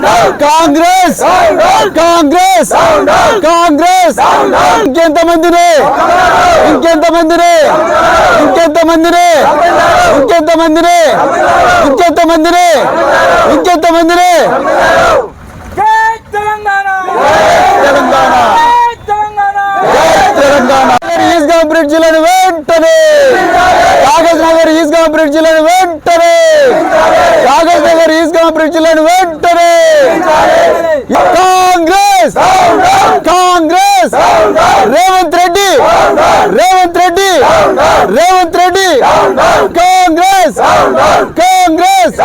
కాంగ్రెస్! కాంగ్రెస్! కాంగ్రెస్ ఇంకెంత మందిని ఇంకెంత మందిని ఇంకెంత మందిని ఇంకెంత మందిని ఇంకెంత మందిని ఇంకెంత మందిని జై తెలంగాణ. తెలంగాణ. జై తెలంగాణ. తెలంగాణ ఈస్గా బ్రిడ్జిలను వెంటనే! కాగజ్ నగర్ ఈస్గా బ్రిడ్జిలను వెంటనే! కాగజ్ నగర్ ఈస్గా బ్రిడ్జిలను వెంటనే! కాంగ్రెస్! కాంగ్రెస్! రేవంత్ రెడ్డి! రేవంత్ రెడ్డి! రేవంత్ రెడ్డి! కాంగ్రెస్! కాంగ్రెస్!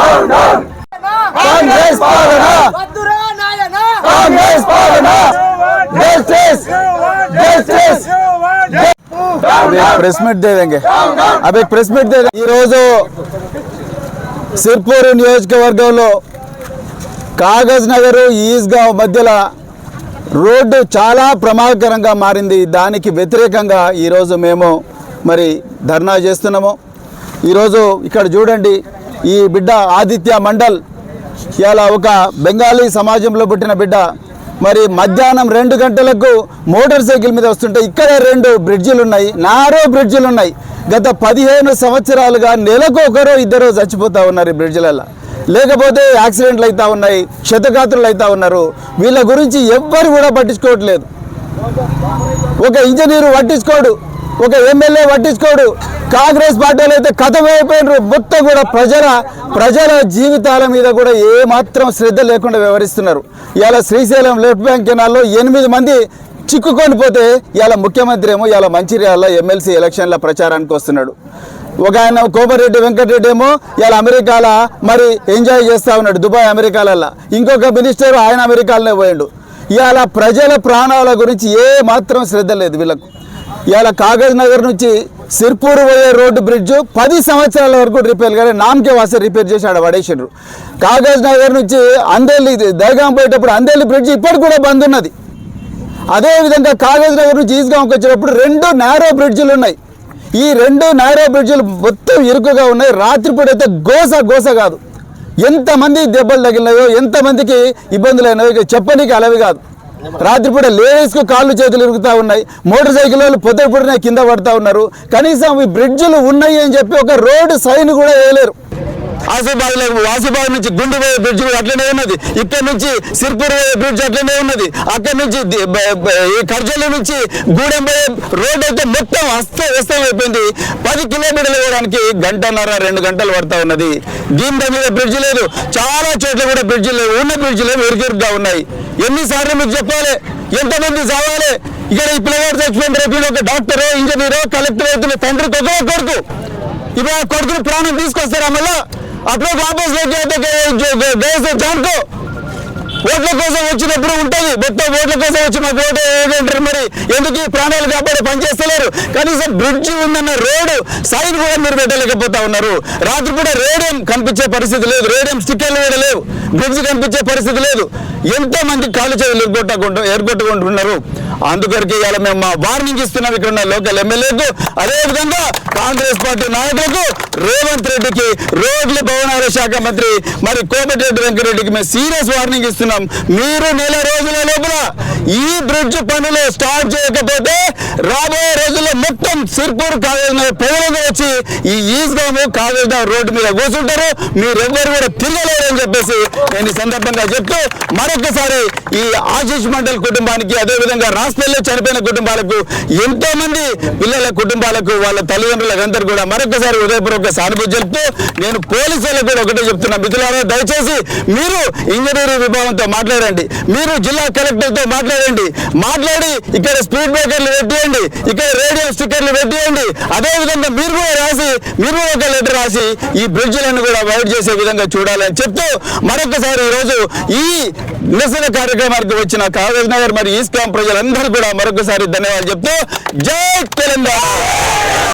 కాంగ్రెస్! పాలన! కాంగ్రెస్ పాలన! ప్రెస్ మీట్ దేదంగే అభి ప్రెస్ మీట్ దే ఈరోజు సిర్పూరు నియోజకవర్గంలో కాగజ్ నగర్ ఈజ్గావ్ మధ్యలో రోడ్డు చాలా ప్రమాదకరంగా మారింది. దానికి వ్యతిరేకంగా ఈరోజు మేము మరి ధర్నా చేస్తున్నాము. ఈరోజు ఇక్కడ చూడండి ఈ బిడ్డ ఆదిత్య మండల్ ఇలా ఒక బెంగాలీ సమాజంలో పుట్టిన బిడ్డ. మరి మధ్యాహ్నం రెండు గంటలకు మోటార్ సైకిల్ మీద వస్తుంటే ఇక్కడ రెండు బ్రిడ్జిలు ఉన్నాయి నారో బ్రిడ్జిలు ఉన్నాయి. గత పదిహేను సంవత్సరాలుగా నెలకు ఒకరో ఇద్దరు చచ్చిపోతా ఉన్నారు ఈ బ్రిడ్జిలలో లేకపోతే యాక్సిడెంట్లు అవుతూ ఉన్నాయి క్షతగాత్రులు అవుతూ ఉన్నారు. వీళ్ళ గురించి ఎవ్వరు కూడా పట్టించుకోవట్లేదు. ఒక ఇంజనీరు పట్టించుకోడు ఒక ఎమ్మెల్యే పట్టించుకోడు కాంగ్రెస్ పార్టీలు అయితే కథమైపోయినారు. మొత్తం కూడా ప్రజల ప్రజల జీవితాల మీద కూడా ఏమాత్రం శ్రద్ధ లేకుండా వ్యవహరిస్తున్నారు. ఇవాళ శ్రీశైలం లెఫ్ట్ బ్యాంక్ కెనాల్లో ఎనిమిది మంది చిక్కుకొని పోతే ఇవాళ ముఖ్యమంత్రి ఏమో ఇవాళ మంచిర్యాల ఎమ్మెల్సీ ఎలక్షన్ల ప్రచారానికి వస్తున్నాడు. ఒక ఆయన కోమరెడ్డి వెంకటరెడ్డి ఏమో ఇవాళ అమెరికాలో మరి ఎంజాయ్ చేస్తూ ఉన్నాడు దుబాయ్ అమెరికాలల్లో. ఇంకొక మినిస్టర్ ఆయన అమెరికాలోనే పోయాడు. ఇవాళ ప్రజల ప్రాణాల గురించి ఏ మాత్రం శ్రద్ధ లేదు వీళ్ళకు. ఇవాళ కాగజ్ నగర్ నుంచి సిర్పూర్ పోయే రోడ్డు బ్రిడ్జ్ పది సంవత్సరాల వరకు రిపేర్ కానీ నామకే వాసే రిపేర్ చేసి ఆడ పడేసిండ్రు. కాగజ్ నగర్ నుంచి అందేలి దర్గాం పోయేటప్పుడు అందేలి బ్రిడ్జ్ ఇప్పటికి కూడా బంద్ ఉన్నది. అదేవిధంగా కాగజ్ నగర్ నుంచి ఈస్గాంకి వచ్చేటప్పుడు రెండు నేరో బ్రిడ్జ్లు ఉన్నాయి. ఈ రెండు నేరో బ్రిడ్జ్లు మొత్తం ఇరుకుగా ఉన్నాయి. రాత్రిపూట అయితే గోస గోస కాదు. ఎంతమంది దెబ్బలు తగిలినాయో ఎంతమందికి ఇబ్బందులు అయినాయో చెప్పనీకి అలవి కాదు. రాత్రిపూట లేడీస్కు కాళ్ళు చేతులు ఇరుగుతూ ఉన్నాయి. మోటార్ సైకిల్ వాళ్ళు పొద్దుపూటనే కింద పడతా ఉన్నారు. కనీసం ఈ బ్రిడ్జ్లు ఉన్నాయి అని చెప్పి ఒక రోడ్డు సైన్ కూడా వేయలేరు. ఆసిఫాబాద్ ఆసిఫాబాద్ నుంచి గుండు పోయే బ్రిడ్జ్ కూడా అట్లనే ఉన్నది. ఇక్కడ నుంచి సిర్పూర్ పోయే బ్రిడ్జ్ అట్లనే ఉన్నది. అక్కడ నుంచి ది- ఈ నుంచి గూడెం పోయే రోడ్ అయితే మొత్తం అస్త వ్యస్తం అయిపోయింది. పది కిలోమీటర్లు పోవడానికి గంటన్నర రెండు గంటలు పడతా ఉన్నది. దీని మీద బ్రిడ్జ్ లేదు. చాలా చోట్ల కూడా బ్రిడ్జ్ లేవు. ఉన్న బ్రిడ్జ్ లేవు. ఇరుకిరుగ్గా ఉన్నాయి. ఎన్నిసార్లు మీకు చెప్పాలి? ఎంతమంది చావాలి? ఇక్కడ ఈ పిల్లగాడు చచ్చిపోయిన రేపు ఒక డాక్టరో ఇంజనీరో కలెక్టర్ అవుతున్న తండ్రి ఒకే కొడుకు. ఇప్పుడు ఆ కొడుకుని ప్రాణం తీసుకొస్తారా మళ్ళీ? आप लोग वापस लेके आते गए जो ఓట్ల కోసం వచ్చినప్పుడు ఉంటుంది. మొత్తం ఓట్ల కోసం వచ్చిన ఓటు ఏంటంటారు మరి? ఎందుకు? ఈ ప్రాణాలు కాపాడి పనిచేస్తలేరు. కనీసం బ్రిడ్జ్ ఉందన్న రోడ్డు సైన్ కూడా మీరు పెట్టలేకపోతా ఉన్నారు. రాత్రి కూడా రేడియం కనిపించే పరిస్థితి లేదు. రేడియం స్టిక్కర్లు కూడా లేవు. బ్రిడ్జ్ కనిపించే పరిస్థితి లేదు. ఎంతో మంది కాలు చేతులు ఎగ్గొట్టకుండా ఎగ్గొట్టుకుంటున్నారు. అందుకొరకు ఇవాళ మేము మా వార్నింగ్ ఇస్తున్నాం. ఇక్కడ ఉన్న లోకల్ ఎమ్మెల్యేకు అదేవిధంగా కాంగ్రెస్ పార్టీ నాయకులకు రేవంత్ రెడ్డికి రోడ్లు భవనాల శాఖ మంత్రి మరి కోమటిరెడ్డి వెంకరెడ్డికి మేము సీరియస్ వార్నింగ్ ఇస్తున్నాం. మీరు నెల రోజుల లోపల ఈ బ్రిడ్జ్ పనులు స్టార్ట్ చేయకపోతే రాబోయే రోజుల్లో మొత్తం సిర్పూర్ కాలేజ్ ప్రజలందరూ వచ్చి ఈ ఈస్గాము కాలేజ్ రోడ్డు మీద కూర్చుంటారు. మీరెవ్వరు కూడా తిరగలేరు అని చెప్పేసి నేను ఈ సందర్భంగా చెప్తూ మరొకసారి ఈ ఆశీష్ మండల్ కుటుంబానికి అదేవిధంగా రాష్ట్రంలో చనిపోయిన కుటుంబాలకు ఎంతో మంది పిల్లల కుటుంబాలకు వాళ్ళ తల్లిదండ్రులకు అందరూ కూడా మరొకసారి హృదయపూర్వక సానుభూతి చెప్తూ నేను పోలీసులకు కూడా ఒకటే చెప్తున్నా. మిత్రులారా దయచేసి మీరు ఇంజనీరింగ్ కలెక్టర్తో మాట్లాడండి. మీరు జిల్లా కలెక్టర్తో మాట్లాడండి. మాట్లాడి ఇక్కడ స్పీడ్ బ్రేకర్లు పెట్టేయండి. ఇక్కడ రేడియో స్టిక్కర్లు పెట్టేయండి. అదేవిధంగా మీరు కూడా రాసి మీరు ఒక లెటర్ రాసి ఈ బ్రిడ్జ్లను కూడా వైడ్ చేసే విధంగా చూడాలని చెప్తూ మరొకసారి ఈరోజు ఈ నిరసన కార్యక్రమానికి వచ్చిన కాగజ్ నగర్ మరియు ఈస్కాం ప్రజలందరూ కూడా మరొకసారి ధన్యవాదాలు చెప్తూ జై తెలంగాణ!